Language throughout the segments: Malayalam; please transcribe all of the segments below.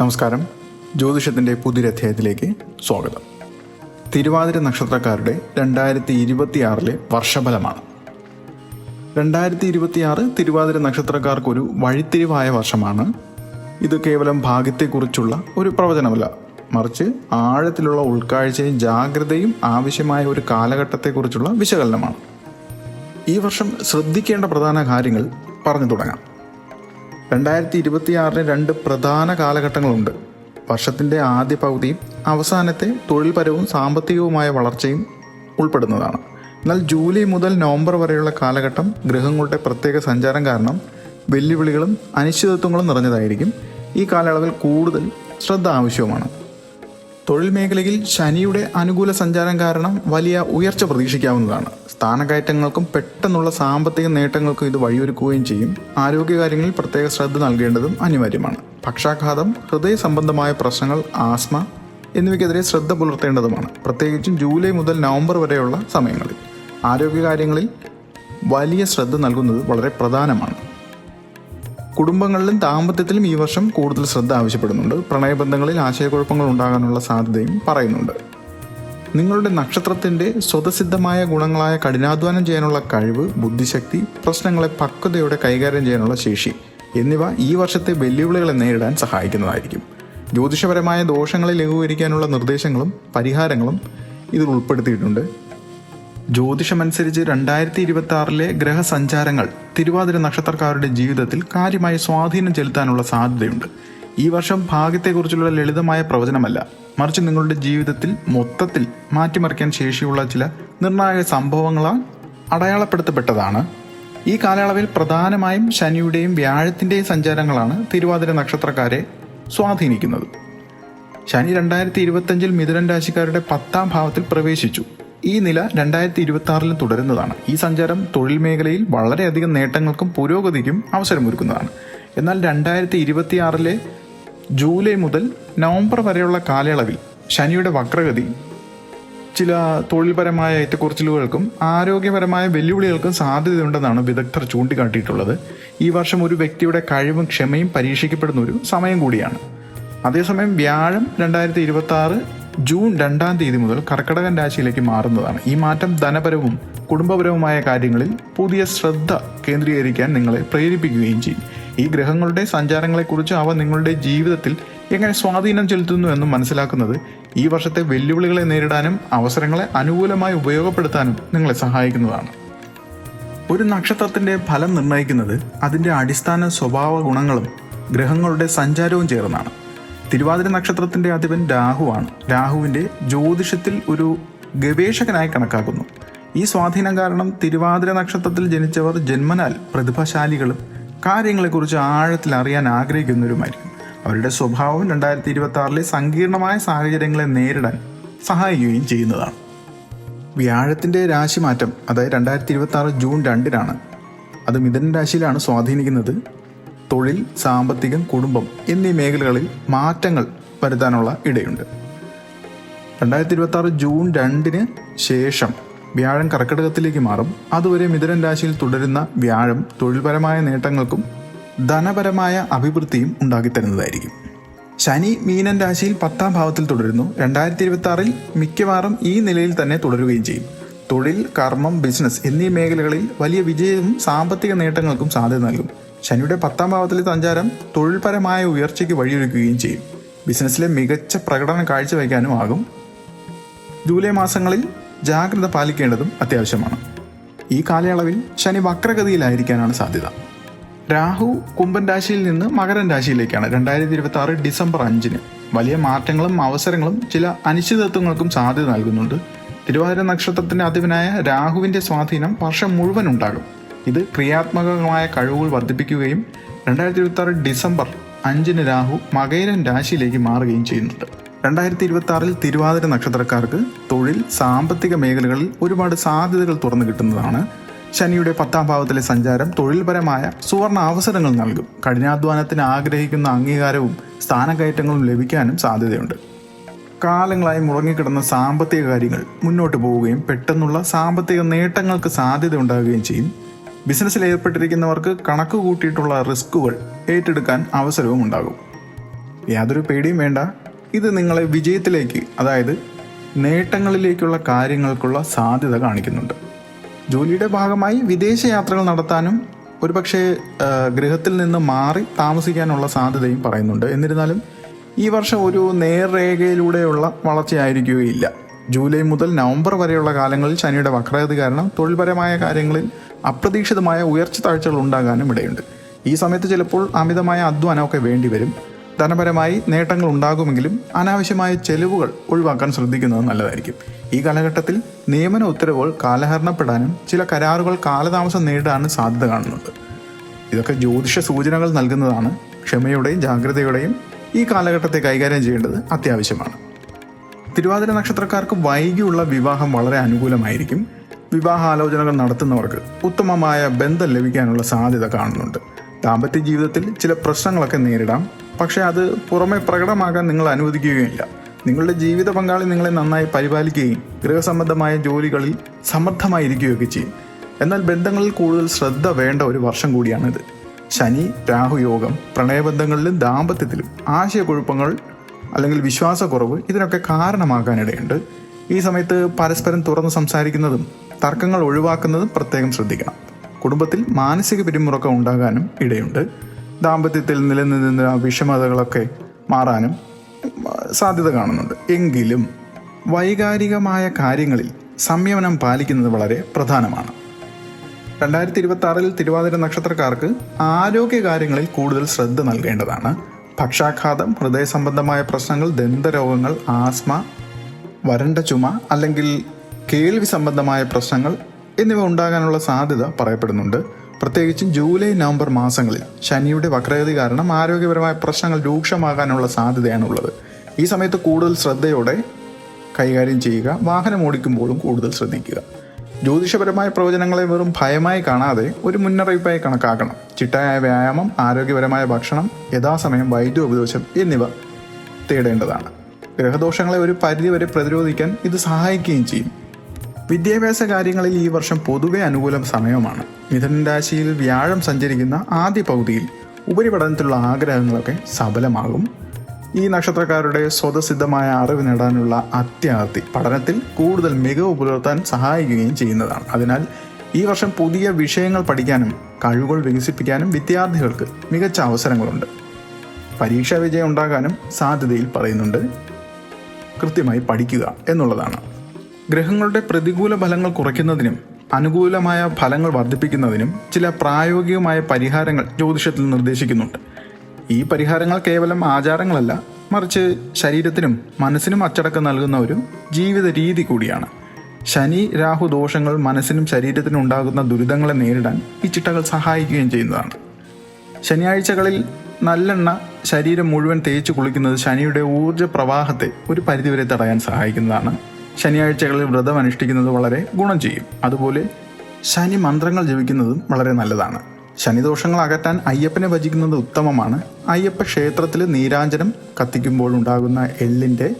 നമസ്കാരം. ജ്യോതിഷത്തിന്റെ പുതിയൊരധ്യായത്തിലേക്ക് സ്വാഗതം. തിരുവാതിര നക്ഷത്രക്കാരുടെ രണ്ടായിരത്തി ഇരുപത്തിയാറിലെ വർഷഫലമാണ്. രണ്ടായിരത്തി ഇരുപത്തിയാറ് തിരുവാതിര നക്ഷത്രക്കാർക്കൊരു വഴിത്തിരിവായ വർഷമാണ്. ഇത് കേവലം ഭാഗ്യത്തെക്കുറിച്ചുള്ള ഒരു പ്രവചനമല്ല. മറിച്ച് ആഴത്തിലുള്ള ഉൾക്കാഴ്ചയും ജാഗ്രതയും ആവശ്യമായ ഒരു കാലഘട്ടത്തെക്കുറിച്ചുള്ള വിശകലനമാണ്. ഈ വർഷം ശ്രദ്ധിക്കേണ്ട പ്രധാന കാര്യങ്ങൾ പറഞ്ഞു തുടങ്ങാം. രണ്ടായിരത്തി ഇരുപത്തിയാറിന് രണ്ട് പ്രധാന കാലഘട്ടങ്ങളുണ്ട്. വർഷത്തിന്റെ ആദ്യ പകുതിയും അവസാനത്തെ തൊഴിൽപരവും സാമ്പത്തികവുമായ വളർച്ചയും ഉൾപ്പെടുന്നതാണ്. എന്നാൽ ജൂലൈ മുതൽ നവംബർ വരെയുള്ള കാലഘട്ടം ഗ്രഹങ്ങളുടെ പ്രത്യേക സഞ്ചാരം കാരണം വെല്ലുവിളികളും അനിശ്ചിതത്വങ്ങളും നിറഞ്ഞതായിരിക്കും. ഈ കാലയളവിൽ കൂടുതൽ ശ്രദ്ധ ആവശ്യവുമാണ്. തൊഴിൽ മേഖലയിൽ ശനിയുടെ അനുകൂല സഞ്ചാരം കാരണം വലിയ ഉയർച്ച പ്രതീക്ഷിക്കാവുന്നതാണ്. സ്ഥാനക്കയറ്റങ്ങൾക്കും പെട്ടെന്നുള്ള സാമ്പത്തിക നേട്ടങ്ങൾക്കും ഇത് വഴിയൊരുക്കുകയും ചെയ്യും. ആരോഗ്യകാര്യങ്ങളിൽ പ്രത്യേക ശ്രദ്ധ നൽകേണ്ടതും അനിവാര്യമാണ്. പക്ഷാഘാതം ഹൃദയ സംബന്ധമായ പ്രശ്നങ്ങൾ ആസ്മ എന്നിവയ്ക്കെതിരെ ശ്രദ്ധ പുലർത്തേണ്ടതുമാണ്. പ്രത്യേകിച്ചും ജൂലൈ മുതൽ നവംബർ വരെയുള്ള സമയങ്ങളിൽ. ആരോഗ്യകാര്യങ്ങളിൽ വലിയ ശ്രദ്ധ നൽകുന്നത് വളരെ പ്രധാനമാണ്. കുടുംബങ്ങളിലും ദാമ്പത്യത്തിലും ഈ വർഷം കൂടുതൽ ശ്രദ്ധ ആവശ്യപ്പെടുന്നുണ്ട്. പ്രണയബന്ധങ്ങളിൽ ആശയക്കുഴപ്പങ്ങൾ ഉണ്ടാകാനുള്ള സാധ്യതയും പറയുന്നുണ്ട്. നിങ്ങളുടെ നക്ഷത്രത്തിന്റെ സ്വതസിദ്ധമായ ഗുണങ്ങളായ കഠിനാധ്വാനം ചെയ്യാനുള്ള കഴിവ് ബുദ്ധിശക്തി പ്രശ്നങ്ങളെ പക്വതയോടെ കൈകാര്യം ചെയ്യാനുള്ള ശേഷി എന്നിവ ഈ വർഷത്തെ വെല്ലുവിളികളെ നേരിടാൻ സഹായിക്കുന്നതായിരിക്കും. ജ്യോതിഷപരമായ ദോഷങ്ങളെ ലഘൂകരിക്കാനുള്ള നിർദ്ദേശങ്ങളും പരിഹാരങ്ങളും ഇതിൽ ഉൾപ്പെടുത്തിയിട്ടുണ്ട്. ജ്യോതിഷമനുസരിച്ച് രണ്ടായിരത്തി ഇരുപത്തി ആറിലെ ഗ്രഹസഞ്ചാരങ്ങൾ തിരുവാതിര നക്ഷത്രക്കാരുടെ ജീവിതത്തിൽ കാര്യമായ സ്വാധീനം ചെലുത്താനുള്ള സാധ്യതയുണ്ട്. ഈ വർഷം ഭാഗ്യത്തെക്കുറിച്ചുള്ള ലളിതമായ പ്രവചനമല്ല. മറിച്ച് നിങ്ങളുടെ ജീവിതത്തിൽ മൊത്തത്തിൽ മാറ്റിമറിക്കാൻ ശേഷിയുള്ള ചില നിർണായക സംഭവങ്ങളാൽ അടയാളപ്പെടുത്തപ്പെട്ടതാണ്. ഈ കാലയളവിൽ പ്രധാനമായും ശനിയുടെയും വ്യാഴത്തിന്റെയും സഞ്ചാരങ്ങളാണ് തിരുവാതിര നക്ഷത്രക്കാരെ സ്വാധീനിക്കുന്നത്. ശനി രണ്ടായിരത്തി ഇരുപത്തഞ്ചിൽ മിഥുനൻ രാശിക്കാരുടെ പത്താം ഭാവത്തിൽ പ്രവേശിച്ചു. ഈ നില രണ്ടായിരത്തി ഇരുപത്തി ആറിലും തുടരുന്നതാണ്. ഈ സഞ്ചാരം തൊഴിൽ മേഖലയിൽ വളരെയധികം നേട്ടങ്ങൾക്കും പുരോഗതിക്കും അവസരമൊരുക്കുന്നതാണ്. എന്നാൽ രണ്ടായിരത്തി ഇരുപത്തി ആറിലെ ജൂലൈ മുതൽ നവംബർ വരെയുള്ള കാലയളവിൽ ശനിയുടെ വക്രഗതി ചില തൊഴിൽപരമായ ഏറ്റക്കുറച്ചിലുകൾക്കും ആരോഗ്യപരമായ വെല്ലുവിളികൾക്കും സാധ്യതയുണ്ടെന്നാണ് വിദഗ്ധർ ചൂണ്ടിക്കാട്ടിയിട്ടുള്ളത്. ഈ വർഷം ഒരു വ്യക്തിയുടെ കഴിവും ക്ഷമയും പരീക്ഷിക്കപ്പെടുന്ന ഒരു സമയം കൂടിയാണ്. അതേസമയം വ്യാഴം രണ്ടായിരത്തി ഇരുപത്തി ആറ് ജൂൺ രണ്ടാം തീയതി മുതൽ കർക്കടകൻ രാശിയിലേക്ക് മാറുന്നതാണ്. ഈ മാറ്റം ധനപരവും കുടുംബപരവുമായ കാര്യങ്ങളിൽ പുതിയ ശ്രദ്ധ കേന്ദ്രീകരിക്കാൻ നിങ്ങളെ പ്രേരിപ്പിക്കുകയും ചെയ്യും. ഈ ഗ്രഹങ്ങളുടെ സഞ്ചാരങ്ങളെക്കുറിച്ച് അവ നിങ്ങളുടെ ജീവിതത്തിൽ എങ്ങനെ സ്വാധീനം ചെലുത്തുന്നു എന്നും മനസ്സിലാക്കുന്നത് ഈ വർഷത്തെ വെല്ലുവിളികളെ നേരിടാനും അവസരങ്ങളെ അനുകൂലമായി ഉപയോഗപ്പെടുത്താനും നിങ്ങളെ സഹായിക്കുന്നതാണ്. ഒരു നക്ഷത്രത്തിന്റെ ഫലം നിർണയിക്കുന്നത് അതിന്റെ അടിസ്ഥാന സ്വഭാവ ഗുണങ്ങളും ഗ്രഹങ്ങളുടെ സഞ്ചാരവും ചേർന്നാണ്. തിരുവാതിര നക്ഷത്രത്തിന്റെ അധിപൻ രാഹുവാണ്. രാഹുവിന്റെ ജ്യോതിഷത്തിൽ ഒരു ഗവേഷകനായി കണക്കാക്കുന്നു. ഈ സ്വാധീനം കാരണം തിരുവാതിര നക്ഷത്രത്തിൽ ജനിച്ചവർ ജന്മനാൽ പ്രതിഭാശാലികളും കാര്യങ്ങളെക്കുറിച്ച് ആഴത്തിൽ അറിയാൻ ആഗ്രഹിക്കുന്നവരുമായിരിക്കും. അവരുടെ സ്വഭാവം രണ്ടായിരത്തി ഇരുപത്തി ആറിലെ സങ്കീർണമായ സാഹചര്യങ്ങളെ നേരിടാൻ സഹായിക്കുകയും ചെയ്യുന്നതാണ്. വ്യാഴത്തിന്റെ രാശിമാറ്റം അതായത് രണ്ടായിരത്തി ഇരുപത്തി ആറ് ജൂൺ രണ്ടിനാണ്. അത് മിഥുന രാശിയിലാണ് സ്വാധീനിക്കുന്നത്. തൊഴിൽ സാമ്പത്തികം കുടുംബം എന്നീ മേഖലകളിൽ മാറ്റങ്ങൾ വരുത്താനുള്ള ഇടയുണ്ട്. രണ്ടായിരത്തി ഇരുപത്തി ആറ് ജൂൺ രണ്ടിന് ശേഷം വ്യാഴം കർക്കിടകത്തിലേക്ക് മാറും. അതുവരെ മിഥുനൻ രാശിയിൽ തുടരുന്ന വ്യാഴം തൊഴിൽപരമായ നേട്ടങ്ങൾക്കും ധനപരമായ അഭിവൃദ്ധിയും ഉണ്ടാക്കിത്തരുന്നതായിരിക്കും. ശനി മീനൻ രാശിയിൽ പത്താം ഭാവത്തിൽ തുടരുന്നു. രണ്ടായിരത്തി ഇരുപത്തി ആറിൽ മിക്കവാറും ഈ നിലയിൽ തന്നെ തുടരുകയും ചെയ്യും. തൊഴിൽ കർമ്മം ബിസിനസ് എന്നീ മേഖലകളിൽ വലിയ വിജയവും സാമ്പത്തിക നേട്ടങ്ങൾക്കും സാധ്യത നൽകും. ശനിയുടെ പത്താം ഭാവത്തിലെ സഞ്ചാരം തൊഴിൽപരമായ ഉയർച്ചയ്ക്ക് വഴിയൊരുക്കുകയും ചെയ്യും. ബിസിനസ്സിലെ മികച്ച പ്രകടനം കാഴ്ചവെക്കാനും ആകും. ജൂലൈ മാസങ്ങളിൽ ജാഗ്രത പാലിക്കേണ്ടതും അത്യാവശ്യമാണ്. ഈ കാലയളവിൽ ശനി വക്രഗതിയിലായിരിക്കാനാണ് സാധ്യത. രാഹു കുംഭൻ രാശിയിൽ നിന്ന് മകരൻ രാശിയിലേക്കാണ് രണ്ടായിരത്തി ഇരുപത്തി ആറ് ഡിസംബർ അഞ്ചിന്. വലിയ മാറ്റങ്ങളും അവസരങ്ങളും ചില അനിശ്ചിതത്വങ്ങൾക്കും സാധ്യത നൽകുന്നുണ്ട്. തിരുവാതിര നക്ഷത്രത്തിന്റെ അധിപനായ രാഹുവിന്റെ സ്വാധീനം വർഷം മുഴുവൻ ഉണ്ടാകും. ഇത് ക്രിയാത്മകമായ കഴിവുകൾ വർദ്ധിപ്പിക്കുകയും രണ്ടായിരത്തി ഇരുപത്തി ആറ് ഡിസംബർ അഞ്ചിന് രാഹു മകൈരൻ രാശിയിലേക്ക് മാറുകയും ചെയ്യുന്നുണ്ട്. രണ്ടായിരത്തി ഇരുപത്തി ആറിൽ തിരുവാതിര നക്ഷത്രക്കാർക്ക് തൊഴിൽ സാമ്പത്തിക മേഖലകളിൽ ഒരുപാട് സാധ്യതകൾ തുറന്നു കിട്ടുന്നതാണ്. ശനിയുടെ പത്താം ഭാവത്തിലെ സഞ്ചാരം തൊഴിൽപരമായ സുവർണ അവസരങ്ങൾ നൽകും. കഠിനാധ്വാനത്തിന് ആഗ്രഹിക്കുന്ന അംഗീകാരവും സ്ഥാനക്കയറ്റങ്ങളും ലഭിക്കാനും സാധ്യതയുണ്ട്. കാലങ്ങളായി മുടങ്ങിക്കിടന്ന സാമ്പത്തിക കാര്യങ്ങൾ മുന്നോട്ട് പോവുകയും പെട്ടെന്നുള്ള സാമ്പത്തിക നേട്ടങ്ങൾക്ക് സാധ്യത ഉണ്ടാകുകയും ചെയ്യും. ബിസിനസ്സിൽ ഏർപ്പെട്ടിരിക്കുന്നവർക്ക് കണക്ക് കൂട്ടിയിട്ടുള്ള റിസ്കുകൾ ഏറ്റെടുക്കാൻ അവസരവും ഉണ്ടാകും യാതൊരു പേടിയും വേണ്ട. ഇത് നിങ്ങളെ വിജയത്തിലേക്ക് അതായത് നേട്ടങ്ങളിലേക്കുള്ള കാര്യങ്ങൾക്കുള്ള സാധ്യത കാണിക്കുന്നുണ്ട്. ജോലിയുടെ ഭാഗമായി വിദേശ യാത്രകൾ നടത്താനും ഒരുപക്ഷെ ഗൃഹത്തിൽ നിന്ന് മാറി താമസിക്കാനുള്ള സാധ്യതയും പറയുന്നുണ്ട്. എന്നിരുന്നാലും ഈ വർഷം ഒരു നേർരേഖയിലൂടെയുള്ള വളർച്ചയായിരിക്കുകയില്ല. ജൂലൈ മുതൽ നവംബർ വരെയുള്ള കാലങ്ങളിൽ ശനിയുടെ വക്രഗതി കാരണം തൊഴിൽപരമായ കാര്യങ്ങളിൽ അപ്രതീക്ഷിതമായ ഉയർച്ച താഴ്ചകൾ ഉണ്ടാകാനും ഇടയുണ്ട്. ഈ സമയത്ത് ചിലപ്പോൾ അമിതമായ അധ്വാനമൊക്കെ വേണ്ടിവരും. ധനപരമായി നേട്ടങ്ങൾ ഉണ്ടാകുമെങ്കിലും അനാവശ്യമായ ചെലവുകൾ ഒഴിവാക്കാൻ ശ്രദ്ധിക്കുന്നത് നല്ലതായിരിക്കും. ഈ കാലഘട്ടത്തിൽ നിയമന ഉത്തരവുകൾ കാലഹരണപ്പെടാനും ചില കരാറുകൾ കാലതാമസം നേരിടാനും സാധ്യത കാണുന്നുണ്ട്. ഇതൊക്കെ ജ്യോതിഷ സൂചനകൾ നൽകുന്നതാണ് ക്ഷമയുടെയും ജാഗ്രതയുടെയും ഈ കാലഘട്ടത്തെ കൈകാര്യം ചെയ്യേണ്ടത് അത്യാവശ്യമാണ്. തിരുവാതിര നക്ഷത്രക്കാർക്ക് വൈകിയുള്ള വിവാഹം വളരെ അനുകൂലമായിരിക്കും. വിവാഹാലോചനകൾ നടത്തുന്നവർക്ക് ഉത്തമമായ ബന്ധം ലഭിക്കാനുള്ള സാധ്യത കാണുന്നുണ്ട്. ദാമ്പത്യ ജീവിതത്തിൽ ചില പ്രശ്നങ്ങളൊക്കെ നേരിടാം. പക്ഷേ അത് പുറമെ പ്രകടമാകാൻ നിങ്ങൾ അനുവദിക്കുകയില്ല. നിങ്ങളുടെ ജീവിത പങ്കാളി നിങ്ങളെ നന്നായി പരിപാലിക്കുകയും ഗൃഹസംബന്ധമായ ജോലികളിൽ സമർത്ഥമായിരിക്കുകയൊക്കെ ചെയ്യും. എന്നാൽ ബന്ധങ്ങളിൽ കൂടുതൽ ശ്രദ്ധ വേണ്ട ഒരു വർഷം കൂടിയാണിത്. ശനി രാഹുയോഗം പ്രണയബന്ധങ്ങളിലും ദാമ്പത്യത്തിലും ആശയക്കുഴപ്പങ്ങൾ അല്ലെങ്കിൽ വിശ്വാസക്കുറവ് ഇതിനൊക്കെ കാരണമാകാനിടയുണ്ട്. ഈ സമയത്ത് പരസ്പരം തുറന്ന് സംസാരിക്കുന്നതും തർക്കങ്ങൾ ഒഴിവാക്കുന്നതും പ്രത്യേകം ശ്രദ്ധിക്കണം. കുടുംബത്തിൽ മാനസിക പിരിമുറക്കം ഉണ്ടാകാനും ഇടയുണ്ട്. ദാമ്പത്യത്തിൽ നിലനിന്ന വിഷമതകളൊക്കെ മാറാനും സാധ്യത കാണുന്നുണ്ട്. എങ്കിലും വൈകാരികമായ കാര്യങ്ങളിൽ സംയമനം പാലിക്കുന്നത് വളരെ പ്രധാനമാണ്. രണ്ടായിരത്തി ഇരുപത്തി ആറിൽ തിരുവാതിര നക്ഷത്രക്കാർക്ക് ആരോഗ്യ കാര്യങ്ങളിൽ കൂടുതൽ ശ്രദ്ധ നൽകേണ്ടതാണ്. പക്ഷാഘാതം ഹൃദയ സംബന്ധമായ പ്രശ്നങ്ങൾ ദന്തരോഗങ്ങൾ ആസ്മ വരണ്ട ചുമ അല്ലെങ്കിൽ കേൾവി സംബന്ധമായ പ്രശ്നങ്ങൾ എന്നിവ ഉണ്ടാകാനുള്ള സാധ്യത പറയപ്പെടുന്നുണ്ട്. പ്രത്യേകിച്ചും ജൂലൈ നവംബർ മാസങ്ങളിൽ ശനിയുടെ വക്രഗതി കാരണം ആരോഗ്യപരമായ പ്രശ്നങ്ങൾ രൂക്ഷമാകാനുള്ള സാധ്യതയാണുള്ളത്. ഈ സമയത്ത് കൂടുതൽ ശ്രദ്ധയോടെ കൈകാര്യം ചെയ്യുക വാഹനം ഓടിക്കുമ്പോഴും കൂടുതൽ ശ്രദ്ധിക്കുക. ജ്യോതിഷപരമായ പ്രവചനങ്ങളെ വെറും ഭയമായി കാണാതെ ഒരു മുന്നറിയിപ്പായി കണക്കാക്കണം. ചിട്ടയായ വ്യായാമം ആരോഗ്യപരമായ ഭക്ഷണം യഥാസമയം വൈദ്യോപദേശം എന്നിവ തേടേണ്ടതാണ്. ഗ്രഹദോഷങ്ങളെ ഒരു പരിധിവരെ പ്രതിരോധിക്കാൻ ഇത് സഹായിക്കുകയും ചെയ്യും. വിദ്യാഭ്യാസ കാര്യങ്ങളിൽ ഈ വർഷം പൊതുവെ അനുകൂല സമയമാണ്. മിഥുനൻ രാശിയിൽ വ്യാഴം സഞ്ചരിക്കുന്ന ആദ്യ പകുതിയിൽ ഉപരിപഠനത്തിലുള്ള ആഗ്രഹങ്ങളൊക്കെ സഫലമാകും. ഈ നക്ഷത്രക്കാരുടെ സ്വതസിദ്ധമായ അറിവ് നേടാനുള്ള അത്യാർത്തി പഠനത്തിൽ കൂടുതൽ മികവ് പുലർത്താൻ സഹായിക്കുകയും ചെയ്യുന്നതാണ്. അതിനാൽ ഈ വർഷം പുതിയ വിഷയങ്ങൾ പഠിക്കാനും കഴിവുകൾ വികസിപ്പിക്കാനും വിദ്യാർത്ഥികൾക്ക് മികച്ച അവസരങ്ങളുണ്ട്. പരീക്ഷാ വിജയം ഉണ്ടാകാനും സാധ്യതയിൽ പറയുന്നുണ്ട്. കൃത്യമായി പഠിക്കുക എന്നുള്ളതാണ്. ഗ്രഹങ്ങളുടെ പ്രതികൂല ഫലങ്ങൾ കുറയ്ക്കുന്നതിനും അനുകൂലമായ ഫലങ്ങൾ വർദ്ധിപ്പിക്കുന്നതിനും ചില പ്രായോഗികമായ പരിഹാരങ്ങൾ ജ്യോതിഷത്തിൽ നിർദ്ദേശിക്കുന്നുണ്ട്. ഈ പരിഹാരങ്ങൾ കേവലം ആചാരങ്ങളല്ല മറിച്ച് ശരീരത്തിനും മനസ്സിനും അച്ചടക്കം നൽകുന്ന ഒരു ജീവിത രീതി കൂടിയാണ്. ശനി രാഹു ദോഷങ്ങൾ മനസ്സിനും ശരീരത്തിനും ഉണ്ടാകുന്ന ദുരിതങ്ങളെ നേരിടാൻ ഈ ചിട്ടകൾ സഹായിക്കുകയും ചെയ്യുന്നതാണ്. ശനിയാഴ്ചകളിൽ നല്ലെണ്ണ ശരീരം മുഴുവൻ തേച്ച് കുളിക്കുന്നത് ശനിയുടെ ഊർജ പ്രവാഹത്തെ ഒരു പരിധിവരെ തടയാൻ സഹായിക്കുന്നതാണ്. ശനിയാഴ്ചകളിൽ വ്രതം അനുഷ്ഠിക്കുന്നത് വളരെ ഗുണം ചെയ്യും. അതുപോലെ ശനി മന്ത്രങ്ങൾ ജപിക്കുന്നതും വളരെ നല്ലതാണ്. ശനിദോഷങ്ങൾ അകറ്റാൻ അയ്യപ്പനെ ഭജിക്കുന്നത് ഉത്തമമാണ്. അയ്യപ്പ ക്ഷേത്രത്തിൽ നീരാഞ്ജനം കത്തിക്കുമ്പോഴുണ്ടാകുന്ന എള്ളിന്റെ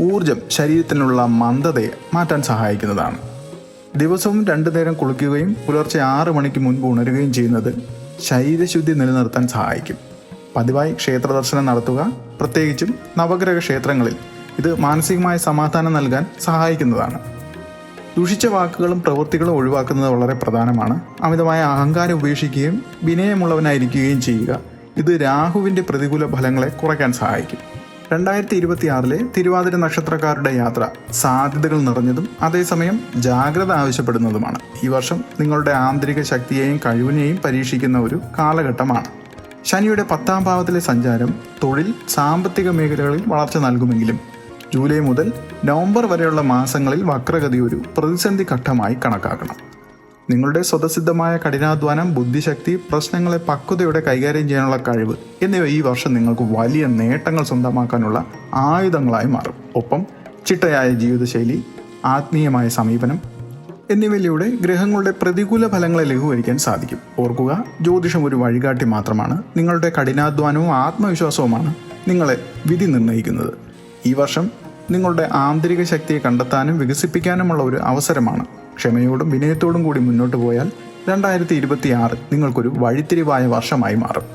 ഊർജം ശരീരത്തിനുള്ള മന്ദതയെ മാറ്റാൻ സഹായിക്കുന്നതാണ്. ദിവസവും രണ്ടു നേരം കുളിക്കുകയും പുലർച്ചെ ആറ് മണിക്ക് മുൻപ് ഉണരുകയും ചെയ്യുന്നത് ശരീരശുദ്ധി നിലനിർത്താൻ സഹായിക്കും. പതിവായി ക്ഷേത്ര ദർശനം നടത്തുക പ്രത്യേകിച്ചും നവഗ്രഹ ക്ഷേത്രങ്ങളിൽ ഇത് മാനസികമായ സമാധാനം നൽകാൻ സഹായിക്കുന്നതാണ്. ദുഷിച്ച വാക്കുകളും പ്രവൃത്തികളും ഒഴിവാക്കുന്നത് വളരെ പ്രധാനമാണ്. അമിതമായ അഹങ്കാരം ഉപേക്ഷിക്കുകയും വിനയമുള്ളവനായിരിക്കുകയും ചെയ്യുക. ഇത് രാഹുവിന്റെ പ്രതികൂല ഫലങ്ങളെ കുറയ്ക്കാൻ സഹായിക്കും. രണ്ടായിരത്തി ഇരുപത്തിയാറിലെ തിരുവാതിര നക്ഷത്രക്കാരുടെ യാത്ര സാധ്യതകൾ നിറഞ്ഞതും അതേസമയം ജാഗ്രത ആവശ്യപ്പെടുന്നതുമാണ്. ഈ വർഷം നിങ്ങളുടെ ആന്തരിക ശക്തിയെയും കഴിവിനെയും പരീക്ഷിക്കുന്ന ഒരു കാലഘട്ടമാണ്. ശനിയുടെ പത്താം ഭാവത്തിലെ സഞ്ചാരം തൊഴിൽ സാമ്പത്തിക മേഖലകളിൽ വളർച്ച നൽകുമെങ്കിലും ജൂലൈ മുതൽ നവംബർ വരെയുള്ള മാസങ്ങളിൽ വക്രഗതി ഒരു പ്രതിസന്ധി ഘട്ടമായി കണക്കാക്കണം. നിങ്ങളുടെ സ്വതസിദ്ധമായ കഠിനാധ്വാനം ബുദ്ധിശക്തി പ്രശ്നങ്ങളെ പക്വതയോടെ കൈകാര്യം ചെയ്യാനുള്ള കഴിവ് എന്നിവ ഈ വർഷം നിങ്ങൾക്ക് വലിയ നേട്ടങ്ങൾ സ്വന്തമാക്കാനുള്ള ആയുധങ്ങളായി മാറും. ഒപ്പം ചിട്ടയായ ജീവിതശൈലി ആത്മീയമായ സമീപനം എന്നിവയിലൂടെ ഗ്രഹങ്ങളുടെ പ്രതികൂല ഫലങ്ങളെ ലഘൂകരിക്കാൻ സാധിക്കും. ഓർക്കുക ജ്യോതിഷം ഒരു വഴികാട്ടി മാത്രമാണ്. നിങ്ങളുടെ കഠിനാധ്വാനവും ആത്മവിശ്വാസവുമാണ് നിങ്ങളെ വിധി നിർണയിക്കുന്നത്. ഈ വർഷം നിങ്ങളുടെ ആന്തരിക ശക്തിയെ കണ്ടെത്താനും വികസിപ്പിക്കാനുമുള്ള ഒരു അവസരമാണ്. ക്ഷമയോടും വിനയത്തോടും കൂടി മുന്നോട്ട് പോയാൽ രണ്ടായിരത്തി ഇരുപത്തിയാറ് നിങ്ങൾക്കൊരു വഴിത്തിരിവായ വർഷമായി മാറും.